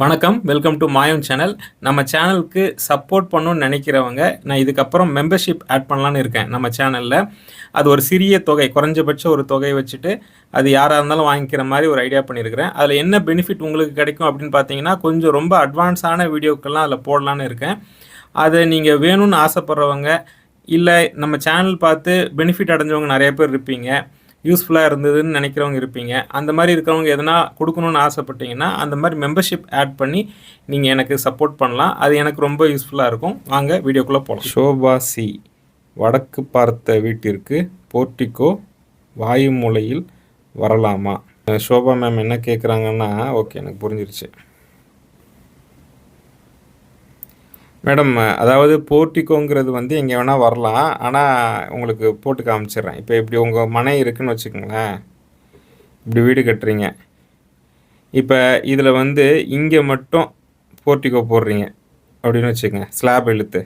வணக்கம் welcome to மாயம் channel நம்ம சேனலுக்கு சப்போர்ட் பண்ணணும்னு நினைக்கிறவங்க நான் இதுக்கப்புறம் மெம்பர்ஷிப் ஆட் பண்ணலான்னு இருக்கேன் நம்ம சேனலில் அது ஒரு சிறிய தொகை குறைஞ்சபட்சம் ஒரு தொகை வச்சுட்டு அது யாராக இருந்தாலும் வாங்கிக்கிற மாதிரி ஒரு ஐடியா பண்ணியிருக்கிறேன் அதில் என்ன பெனிஃபிட் உங்களுக்கு கிடைக்கும் அப்படின்னு பார்த்தீங்கன்னா கொஞ்சம் ரொம்ப அட்வான்ஸான வீடியோக்கெல்லாம் அதில் போடலான்னு இருக்கேன். அதை நீங்கள் வேணும்னு ஆசைப்பட்றவங்க இல்லை நம்ம சேனல் பார்த்து பெனிஃபிட் அடைஞ்சவங்க நிறைய பேர் இருப்பீங்க. யூஸ்ஃபுல்லாக இருந்ததுன்னு நினைக்கிறவங்க இருப்பீங்க. அந்த மாதிரி இருக்கிறவங்க எதனா கொடுக்கணும்னு ஆசைப்பட்டீங்கன்னா அந்த மாதிரி மெம்பர்ஷிப் ஆட் பண்ணி நீங்கள் எனக்கு சப்போர்ட் பண்ணலாம். அது எனக்கு ரொம்ப யூஸ்ஃபுல்லாக இருக்கும். வாங்க வீடியோக்குள்ளே போகலாம் ஷோபா சி வடக்கு பார்த்த வீட்டிற்கு போர்டிகோ வாயு மூலையில் வரலாமா ஷோபா மேம் என்ன கேட்குறாங்கன்னா ஓகே எனக்கு புரிஞ்சிருச்சு. மேடம் அதாவது போர்ட்டிகோங்கிறது வந்து எங்கே வேணால் வரலாம். ஆனால் உங்களுக்கு போட்டு காமிச்சிடுறேன் இப்போ இப்படி உங்கள் மனை இருக்குதுன்னு வச்சுக்கோங்களேன். இப்படி வீடு கட்டுறீங்க. இப்போ இதில் வந்து இங்கே மட்டும் போர்ட்டிகோ போடுறீங்க. அப்படின்னு வச்சுக்கோங்க. ஸ்லாப் இழுத்து.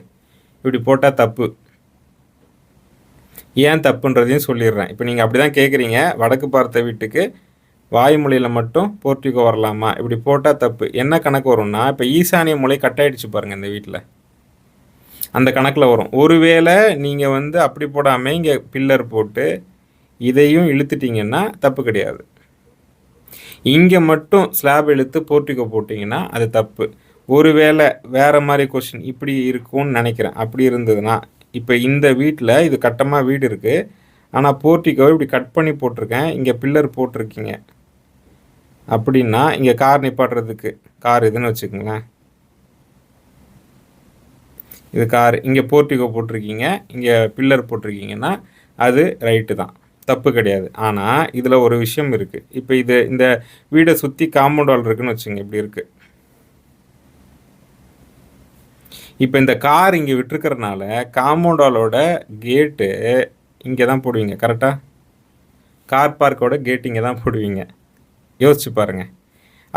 இப்படி போட்டால் தப்பு. ஏன் தப்புன்றதையும் சொல்லிடுறேன். இப்போ நீங்கள் அப்படி தான் கேட்குறீங்க வடக்கு பார்த்த வீட்டுக்கு வாய்மொழியில் மட்டும் போர்ட்டிகோ வரலாமா? இப்படி போட்டால் தப்பு. என்ன கணக்கு வரும்னா இப்போ ஈசானிய மொழி கட்டாயிடுச்சு பாருங்கள் இந்த வீட்டில் அந்த கணக்கில் வரும். ஒருவேளை நீங்கள் வந்து அப்படி போடாமல் இங்கே பில்லர் போட்டு இதையும் இழுத்துட்டிங்கன்னா தப்பு கிடையாது. இங்கே மட்டும் ஸ்லாப் இழுத்து போர்ட்டிகோ போட்டிங்கன்னா அது தப்பு. ஒருவேளை வேறு மாதிரி கொஷின் இப்படி இருக்கும்னு நினைக்கிறேன். அப்படி இருந்ததுன்னா இப்போ இந்த வீட்டில் இது கட்டமாக வீடு இருக்குது ஆனால் போர்ட்டிக்கோ இப்படி கட் பண்ணி போட்டிருக்கேன். இங்கே பில்லர் போட்டிருக்கீங்க. அப்படின்னா இங்கே கார் நிப்பாட்டுறதுக்கு கார் இதுன்னு வச்சுக்கோங்களேன். இது கார் இங்கே போர்ட்டிகோ போட்டிருக்கீங்க இங்கே பில்லர் போட்டிருக்கீங்கன்னா அது ரைட்டு தான். தப்பு கிடையாது. ஆனால் இதில் ஒரு விஷயம் இருக்குது இப்போ இது இந்த வீடை சுற்றி காம்பவுண்ட் வால் இருக்குன்னு வச்சுங்க இப்படி இருக்குது இப்போ இந்த கார் இங்கே விட்டுருக்கிறனால காம்பவுண்ட் வாலோட கேட்டு இங்கே தான் போடுவீங்க கரெக்டாக கார் பார்க்கோட கேட் இங்கே தான் போடுவீங்க. யோசிச்சு பாருங்கள்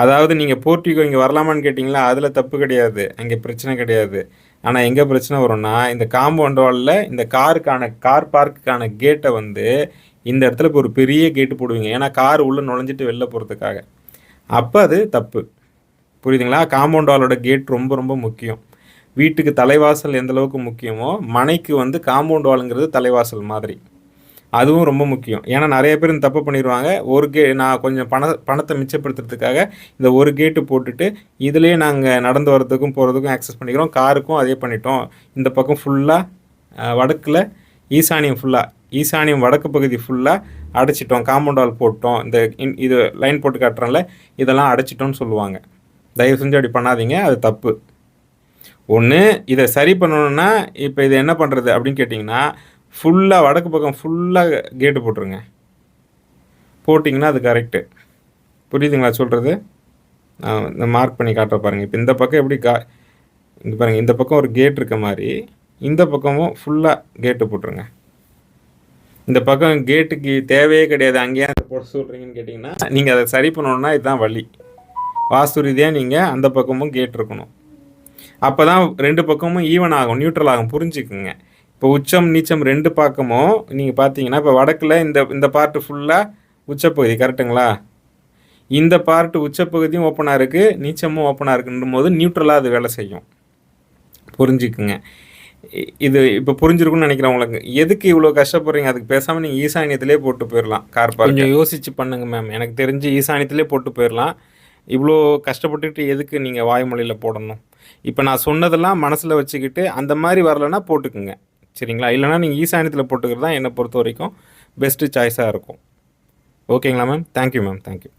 அதாவது நீங்கள் போர்ட்டிகோ இங்கே வரலாமான்னு கேட்டிங்களா? அதில் தப்பு கிடையாது. அங்கே பிரச்சனை கிடையாது. ஆனால் எங்கே பிரச்சனை வரும்னா இந்த காம்பவுண்ட் வாலில் இந்த காருக்கான கார் பார்க்குக்கான கேட்டை வந்து இந்த இடத்துல இப்போ ஒரு பெரிய கேட்டு போடுவீங்க. ஏன்னா கார் உள்ளே நுழைஞ்சிட்டு வெளில போகிறதுக்காக அப்போ அது தப்பு. புரியுதுங்களா? காம்பவுண்ட் வாலோட கேட் ரொம்ப ரொம்ப முக்கியம். வீட்டுக்கு தலைவாசல் எந்தளவுக்கு முக்கியமோ மனைக்கு வந்து காம்பவுண்ட் வாலுங்கிறது தலைவாசல் மாதிரி. அதுவும் ரொம்ப முக்கியம். ஏன்னா நிறைய பேர் இந்த தப்பு பண்ணிடுவாங்க ஒரு கே நான் கொஞ்சம் பண பணத்தை மிச்சப்படுத்துறதுக்காக இந்த ஒரு கேட்டு போட்டுட்டு இதுலேயே நாங்கள் நடந்து வரதுக்கும் போகிறதுக்கும் ஆக்சஸ் பண்ணிக்கிறோம். காருக்கும் அதே பண்ணிட்டோம். இந்த பக்கம் ஃபுல்லாக வடக்கில் ஈசானியம் ஃபுல்லாக ஈசானியம் வடக்கு பகுதி ஃபுல்லாக அடைச்சிட்டோம். காம்பவுண்ட் வால் போட்டோம். இந்த இது லைன் போட்டு காட்டுறோம்ல இதெல்லாம் அடைச்சிட்டோம்னு சொல்லுவாங்க. தயவு செஞ்சு அப்படி பண்ணாதீங்க. அது தப்பு. ஒன்று இதை சரி பண்ணணுன்னா இப்போ இதை என்ன பண்ணுறது அப்படின்னு கேட்டிங்கன்னா ஃபுல்லாக வடக்கு பக்கம் ஃபுல்லாக கேட்டு போட்டுருங்க. போட்டிங்கன்னா அது கரெக்டு புரியுதுங்களா சொல்கிறது இந்த மார்க் பண்ணி காட்டுற பாருங்கள் இப்போ இந்த பக்கம் எப்படி கா இங்கே பாருங்கள் இந்த பக்கம் ஒரு கேட் இருக்க மாதிரி இந்த பக்கமும் ஃபுல்லாக கேட்டு போட்டுருங்க. இந்த பக்கம் கேட்டுக்கு தேவையே கிடையாது. அங்கேயே போட்டு சொல்கிறீங்கன்னு கேட்டிங்கன்னா நீங்கள் அதை சரி பண்ணணுன்னா இதுதான் வழி. வாஸ்து ரீதியாக நீங்கள் அந்த பக்கமும் கேட் இருக்கணும். அப்போ தான் ரெண்டு பக்கமும் ஈவன் ஆகும் நியூட்ரல் ஆகும். புரிஞ்சுக்குங்க. இப்போ உச்சம் நீச்சம் ரெண்டு பக்கமும் நீங்கள் பார்த்தீங்கன்னா இப்போ வடக்கில் இந்த இந்த பார்ட்டு ஃபுல்லாக உச்சப்பகுதி கரெக்டுங்களா இந்த பார்ட்டு உச்சப்பகுதியும் ஓப்பனாக இருக்குது நீச்சமும் ஓப்பனாக இருக்குன்ற போது நியூட்ரலாக அது வேலை செய்யும். புரிஞ்சுக்குங்க. இது இப்போ புரிஞ்சிருக்கும்னு நினைக்கிறேன் உங்களுக்கு. எதுக்கு இவ்வளோ கஷ்டப்படுறீங்க? அதுக்கு பேசாமல் நீங்கள் ஈசானியத்திலே போட்டு போயிடலாம் கார் பார்க் கொஞ்சம் யோசிச்சு பண்ணுங்கள் மேம் எனக்கு தெரிஞ்சு ஈசானியத்திலே போட்டு போயிடலாம் இவ்வளோ கஷ்டப்பட்டுட்டு எதுக்கு நீங்கள் வாய்மொழியில் போடணும்? இப்போ நான் சொன்னதெல்லாம் மனசில் வச்சுக்கிட்டு அந்த மாதிரி வரலன்னா போட்டுக்குங்க. சரிங்களா? இல்லைனா நீங்கள் ஈசானியத்தில் போட்டுக்கிறது தான் என்னை பொறுத்த வரைக்கும் பெஸ்ட்டு சாய்ஸாக இருக்கும். ஓகேங்களா மேம் தேங்க்யூ மேம் தேங்க்யூ